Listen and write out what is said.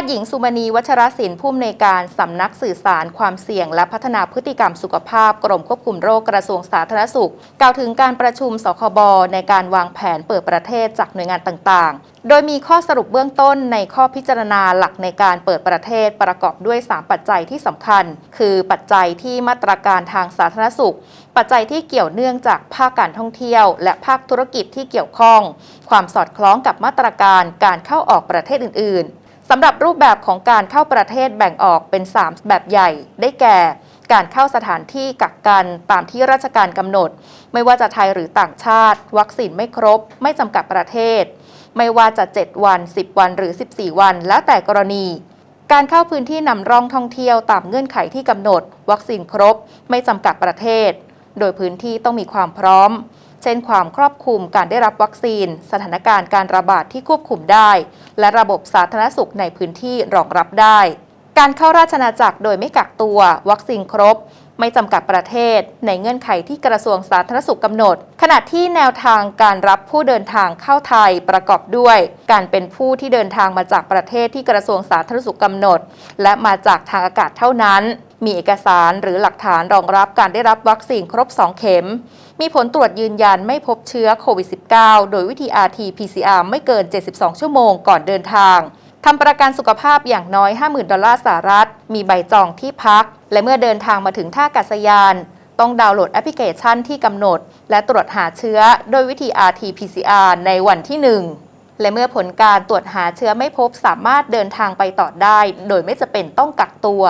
ทย์หญิงสุมณีวัชรศิลป์ผู้อำนวยการสำนักสื่อสารความเสี่ยง และพัฒนาพฤติกรรมสุขภาพ กรมควบคุมโรคกระทรวงสาธารณสุข กล่าวถึงการประชุมสคบในการวางแผนเปิดประเทศจากหน่วยงานต่างๆ โดยมีข้อสรุปเบื้องต้นในข้อพิจารณาหลักในการเปิดประเทศประกอบด้วย 3 ปัจจัยที่สำคัญ คือปัจจัยที่มาตรการทางสาธารณสุข ปัจจัยที่เกี่ยวเนื่องจากภาคการท่องเที่ยว และภาคธุรกิจที่เกี่ยวข้อง ความสอดคล้องกับมาตรการการเข้าออกประเทศอื่นๆ สำหรับรูปแบบของการเข้าประเทศแบ่งออกเป็น 3 แบบใหญ่ ได้แก่ การเข้าสถานที่กักกันตามที่ราชการกำหนด ไม่ว่าจะไทยหรือต่างชาติ วัคซีนไม่ครบ ไม่จำกัดประเทศ ไม่ว่าจะ 7 วัน 10 วันหรือ 14 วัน แล้วแต่กรณี การเข้าพื้นที่นำร่องท่องเที่ยวตามเงื่อนไขที่กำหนด วัคซีนครบ ไม่จำกัดประเทศ โดยพื้นที่ต้องมีความพร้อม เช่นความครอบคลุมการได้รับวัคซีน สถานการณ์การระบาดที่ควบคุมได้ และระบบสาธารณสุขในพื้นที่รองรับได้ การเข้าราชนาจักรโดยไม่กักตัว วัคซีนครบ ไม่จำกัดประเทศ ในเงื่อนไขที่กระทรวงสาธารณสุขกำหนด ขณะที่แนวทางการรับผู้เดินทางเข้าไทยประกอบด้วย การเป็นผู้ที่เดินทางมาจากประเทศที่กระทรวงสาธารณสุขกำหนด และมาจากทางอากาศเท่านั้น มีเอกสารหรือหลักฐานรองรับการได้รับวัคซีนครบ 2 เข็ม มีผลตรวจยืนยันไม่พบเชื้อโควิด -19 โดยวิธี RT-PCR ไม่เกิน 72 ชั่วโมงก่อนเดินทางทำประกันสุขภาพอย่างน้อย 50,000 ดอลลาร์สหรัฐ มีใบจองที่พัก และเมื่อเดินทางมาถึงท่าอากาศยาน ต้องดาวน์โหลดแอปพลิเคชันที่กำหนด และตรวจหาเชื้อโดยวิธี RT-PCR ในวันที่ 1 และเมื่อผลการตรวจหาเชื้อไม่พบสามารถเดินทางไปต่อได้ โดยไม่จะเป็นต้องกักตัว